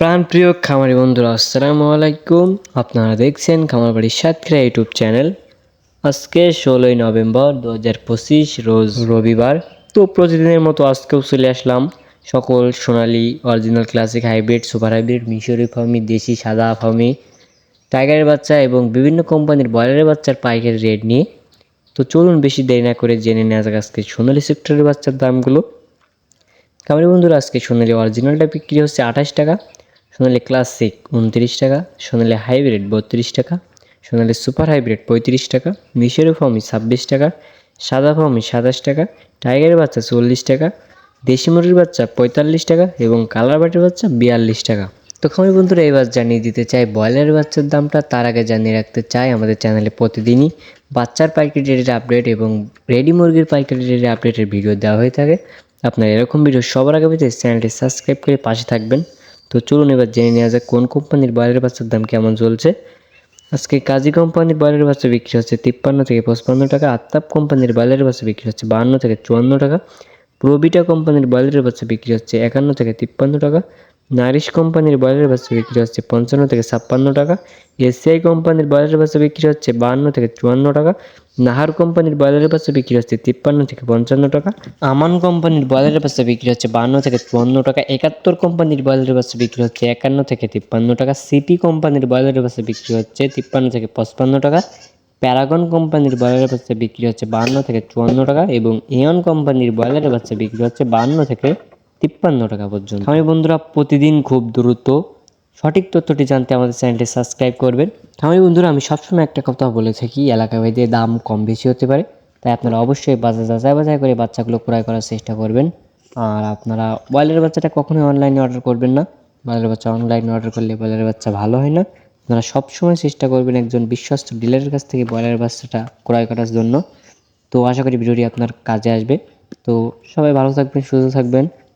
প্রাণপ্রিয় খামারি বন্ধুরা, আসসালামু আলাইকুম। আপনারা দেখছেন খামার বাড়ির সাতক্ষীরা ইউটিউব চ্যানেল। আজকে ষোলোই নভেম্বর দু হাজার পঁচিশ, রোজ রবিবার। তো প্রতিদিনের মতো আজকেও চলে আসলাম। সকল Sonali original classic hybrid, super hybrid, মিশরি ফার্মি, দেশি সাদা ফার্মি, টাইগারের বাচ্চা এবং বিভিন্ন কোম্পানির ব্রয়লারের বাচ্চার পাইকারি রেট নিয়ে। তো চলুন বেশি দেরি না করে জেনে নেওয়া যাক আজকে সোনালি সেক্টরের বাচ্চার দামগুলো। খামারি বন্ধুরা, আজকে সোনালি অরিজিনালটা বিক্রি হচ্ছে আঠাশ টাকা। সোনালি ক্লাসিক উনত্রিশ টাকা, সোনালি হাইব্রিড বত্রিশ টাকা, সোনালি সুপার হাইব্রিড পঁয়ত্রিশ টাকা মিশরের ফর্মি ছাব্বিশ টাকা, সাদা ফর্মি সাতাশ টাকা টাইগারের বাচ্চা চল্লিশ টাকা, দেশি মুরগির বাচ্চা পঁয়তাল্লিশ টাকা এবং কালার বাটির বাচ্চা বিয়াল্লিশ টাকা। তো খামারি বন্ধুরা এবার জানিয়ে দিতে চাই, ব্রয়লারের বাচ্চার দামটা তার আগে জানিয়ে রাখতে চাই আমাদের চ্যানেলে প্রতিদিনই। বাচ্চার পাইকারি রেটের আপডেট এবং রেডি মুরগির পাইকারি রেটের আপডেটের ভিডিও দেওয়া হয়ে থাকে। আপনার এরকম ভিডিও সবার আগে পেতে চ্যানেলটি সাবস্ক্রাইব করে পাশে থাকবেন। তো চলুন এবার জেনে নেওয়া যাক কোন কোম্পানির বাইরের বাচ্চার দাম কেমন চলছে। আজকে কাজী কোম্পানির বাইরের বাচ্চা বিক্রি হচ্ছে তিপ্পান্ন থেকে পঁচপান্ন টাকা আত্তাপ কোম্পানির বাইরের বাচ্চা বিক্রি হচ্ছে বাহান্ন থেকে চুয়ান্ন টাকা, প্রবিটা কোম্পানির বাইরের বাচ্চা বিক্রি হচ্ছে একান্ন থেকে তিপ্পান্ন টাকা নারিশ কোম্পানির ব্রয়লার বাচ্চা বিক্রি হচ্ছে পঞ্চান্ন থেকে ছাপ্পান্ন টাকা, এসিআই কোম্পানির ব্রয়লার বাচ্চা বিক্রি হচ্ছে বাহান্ন থেকে চুয়ান্ন টাকা, নাহার কোম্পানির ব্রয়লার বাচ্চা বিক্রি হচ্ছে তিপ্পান্ন থেকে পঞ্চান্ন টাকা, আমান কোম্পানির ব্রয়লার বাচ্চা বিক্রি হচ্ছে বাহান্ন থেকে চুয়ান্ন টাকা, একাত্তর কোম্পানির ব্রয়লার বাচ্চা বিক্রি হচ্ছে একান্ন থেকে তিপ্পান্ন টাকা, সিপি কোম্পানির ব্রয়লার বাচ্চা বিক্রি হচ্ছে তিপ্পান্ন থেকে পঁচপান্ন টাকা, প্যারাগন কোম্পানির ব্রয়লার বাচ্চা বিক্রি হচ্ছে বাহান্ন থেকে চুয়ান্ন টাকা এবং এয়ন কোম্পানির ব্রয়লার বাচ্চা বিক্রি হচ্ছে বাহান্ন থেকে তিপ্পান্ন টাকা পর্যন্ত। আমি বন্ধুরা প্রতিদিন খুব দ্রুত সঠিক তথ্যটি জানতে আমাদের চ্যানেলটি সাবস্ক্রাইব করবেন। আমি বন্ধুরা আমি সবসময় একটা কথা বলে থাকি এলাকা ভেদে দাম কম বেশি হতে পারে তাই আপনারা অবশ্যই বাজার যাচাই বাছাই করে বাচ্চাগুলো ক্রয় করার চেষ্টা করবেন। আর আপনারা ব্রয়লার বাচ্চাটা কখনোই অনলাইনে অর্ডার করবেন না। ব্রয়লার বাচ্চা অনলাইনে অর্ডার করলে ব্রয়লার বাচ্চা ভালো হয় না। আপনারা সবসময় চেষ্টা করবেন একজন বিশ্বস্ত ডিলারের কাছ থেকে ব্রয়লার বাচ্চাটা ক্রয় করার জন্য। তো আশা করি ভিডিওটি আপনার কাজে আসবে। তো সবাই ভালো থাকবেন সুস্থ থাকবেন।